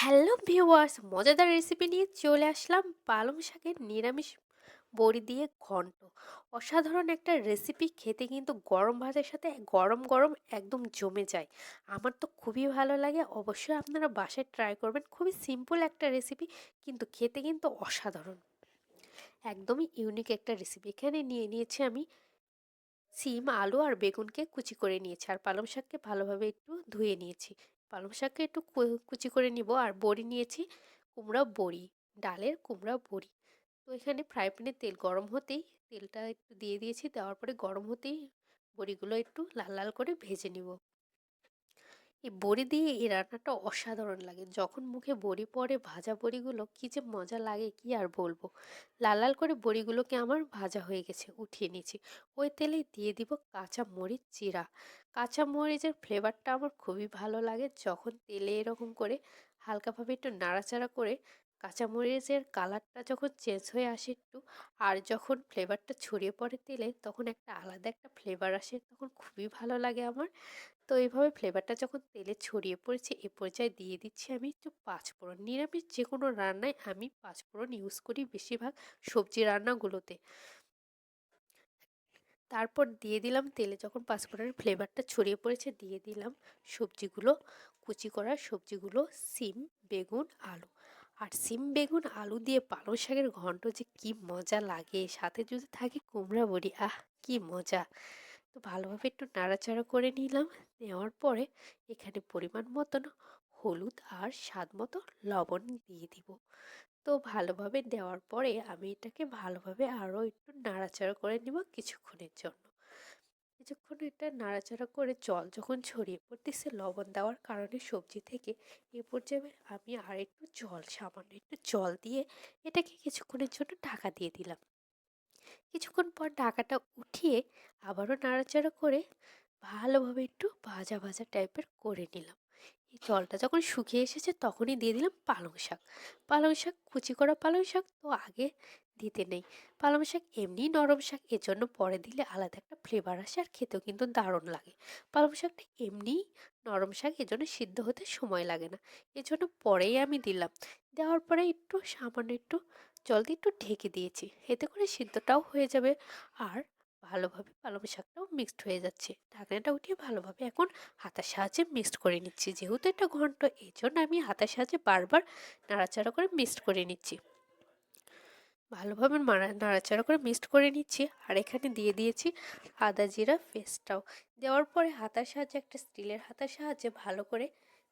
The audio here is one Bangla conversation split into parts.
হ্যালো ভিউয়ার্স, মজাদার রেসিপি নিয়ে চলে আসলাম পালং শাকের নিরামিষ বড়ি দিয়ে ঘন্ট। অসাধারণ একটা রেসিপি, খেতে কিন্তু গরম ভাতের সাথে গরম গরম একদম জমে যায়। আমার তো খুবই ভালো লাগে, অবশ্যই আপনারা বাসায় ট্রাই করবেন, খুবই সিম্পল একটা রেসিপি, কিন্তু খেতে কিন্তু অসাধারণ। একদমই ইউনিক একটা রেসিপি। এখানে নিয়ে নিয়েছি আমি সিম, আলু আর বেগুনকে কুচি করে নিয়েছি, আর পালং শাককে ভালোভাবে একটু ধুয়ে নিয়েছি। পালং শাককে একটু কুচি করে নিব। আর বড়ি নিয়েছি কুমড়া বড়ি, ডালের কুমড়া বড়ি। তো এখানে ফ্রাই প্যানে তেল গরম হতেই তেলটা একটু দিয়ে দিয়েছি। দেওয়ার পরে গরম হতেই বড়িগুলো একটু লাল লাল করে ভেজে নিব। এই বড়ি দিয়ে এই রান্নাটা অসাধারণ লাগে। যখন মুখে বড়ি পড়ে ভাজা বড়িগুলো, কী যে মজা লাগে, কি আর বলব? লাল লাল করে বড়িগুলোকে আমার ভাজা হয়ে গেছে, উঠিয়ে নিয়েছি। ওই তেলেই দিয়ে দিব কাঁচা মরিচ চিরা কাঁচা মরিচের ফ্লেভারটা আমার খুবই ভালো লাগে। যখন তেলে এরকম করে হালকাভাবে একটু নাড়াচাড়া করে কাঁচামরিচের কালারটা যখন চেঞ্জ হয়ে আসে একটু, আর যখন ফ্লেভারটা ছড়িয়ে পড়ে তেলে, তখন একটা আলাদা একটা ফ্লেভার আসে, তখন খুবই ভালো লাগে আমার। তো এইভাবে ফ্লেভারটা যখন তেলে ছড়িয়ে পড়েছে, এ পর্যায়ে দিয়ে দিচ্ছি আমি একটু পাঁচফোড়ন। নিরামিষ যে কোনো রান্নায় আমি পাঁচফোড়ন ইউজ করি বেশিরভাগ সবজি রান্নাগুলোতে। তারপর দিয়ে দিলাম তেলে যখন পাঁচফোড়নের ফ্লেভারটা ছড়িয়ে পড়েছে, দিয়ে দিলাম সবজিগুলো, কুচি করা সবজিগুলো, সিম, বেগুন, আলু। আর সিম, বেগুন, আলু দিয়ে পালং শাকের ঘন্ট যে কি মজা লাগে। সাথে যদি থাকে কুমড়া বড়ি, আহ, কি মজা। তো ভালোভাবে একটু নাড়াচাড়া করে নিলাম। নেওয়ার পরে এখানে পরিমাণ মতন হলুদ আর স্বাদ মতো লবণ দিয়ে দিব। তো ভালোভাবে দেওয়ার পরে আমি এটাকে ভালোভাবে আরও একটু নাড়াচাড়া করে নিব কিছুক্ষণের জন্য। কিছুক্ষণ এটা নাড়াচাড়া করে জল যখন ছড়িয়ে পড়তেছে, লবণ দেওয়ার কারণে সবজি থেকে, এ পর্যায়ে আমি আর একটু জল, সামান্য একটু জল দিয়ে এটাকে কিছুক্ষণের জন্য ঢাকা দিয়ে দিলাম। কিছুক্ষণ পর ঢাকাটা উঠিয়ে আবারও নাড়াচাড়া করে ভালোভাবে একটু ভাজা ভাজা টাইপের করে নিলাম। এই জলটা যখন শুকিয়ে এসেছে তখনই দিয়ে দিলাম পালং শাক। পালং শাক, কুচি করা পালং শাক তো আগে দিতে নেই। পালং শাক এমনি নরম শাক, এজন্য পরে দিলে আলাদা একটা ফ্লেভার আসে আর খেতেও কিন্তু দারুণ লাগে। পালং শাকটা এমনি নরম শাক, এজন্য সিদ্ধ হতে সময় লাগে না। এজন্য পরেই আমি দিলাম। দেওয়ার পরে একটু, সামান্য একটু জল দিয়ে একটু ঢেকে দিয়েছি। এতে করে সিদ্ধটাও হয়ে যাবে আর ভালোভাবে পালং শাকটাও মিক্সড হয়ে যাচ্ছে। ঢাকনাটা উঠিয়ে ভালোভাবে এখন হাতার সাহায্যে মিক্সড করে নিচ্ছি। যেহেতু এটা ঘন্ট এই জন্য আমি হাতার সাহায্যে বারবার নাড়াচাড়া করে মিক্সড করে নিচ্ছি। ভালোভাবে নাড়াচাড়া করে মিক্সড করে নিচ্ছি আর এখানে দিয়ে দিয়েছি আদা জিরা পেস্টটাও। দেওয়ার পরে হাতার সাহায্যে একটা স্টিলের হাতার সাহায্যে ভালো করে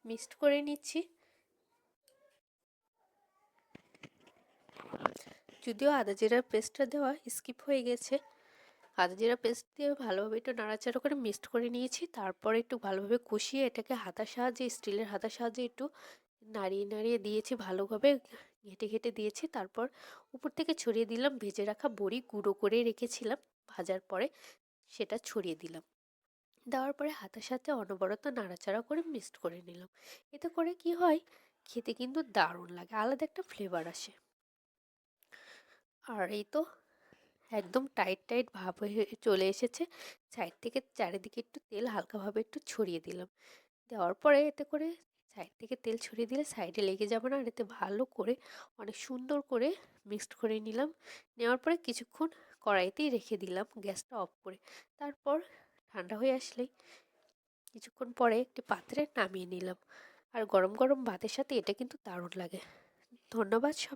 মিক্সড করে নিচ্ছি। যদিও আদা জিরার পেস্টটা দেওয়া স্কিপ হয়ে গেছে, আদা জিরা পেস্ট দিয়ে ভালোভাবে একটু নাড়াচাড়া করে মিক্সড করে নিয়েছি, তারপরে একটু ভালোভাবে কষিয়ে এটাকে হাতার সাহায্যে, স্টিলের হাতার সাহায্যে একটু নাড়িয়ে নাড়িয়ে দিয়েছি ভালোভাবে। ঘেটে ঘেটে দিয়েছি। তারপর উপর থেকে ছড়িয়ে দিলাম, ভেজে রাখা বড়ি গুঁড়ো করে রেখেছিলাম। ভাজার পরে সেটা ছড়িয়ে দিলাম। দেওয়ার পরে হাতের সাথে অনবরত নাড়াচাড়া করে মিক্সড করে নিলাম। এতে করে কি হয়, খেতে কিন্তু দারুণ লাগে, আলাদা একটা ফ্লেভার আসে। আর এই তো একদম টাইট টাইট ভাব হয়ে চলে এসেছে। সাইড থেকে চারিদিকে একটু তেল হালকাভাবে একটু ছড়িয়ে দিলাম। দেওয়ার পরে এতে করে সাইড থেকে তেল ছড়িয়ে দিলে সাইডে লেগে যাবে না। আর এতে ভালো করে, অনেক সুন্দর করে মিক্সড করে নিলাম। নেওয়ার পরে কিছুক্ষণ কড়াইতেই রেখে দিলাম গ্যাসটা অফ করে। তারপর ঠান্ডা হয়ে আসলেই কিছুক্ষণ পরে একটি পাত্রে নামিয়ে নিলাম। আর গরম গরম ভাতের সাথে এটা কিন্তু দারুণ লাগে। ধন্যবাদ সব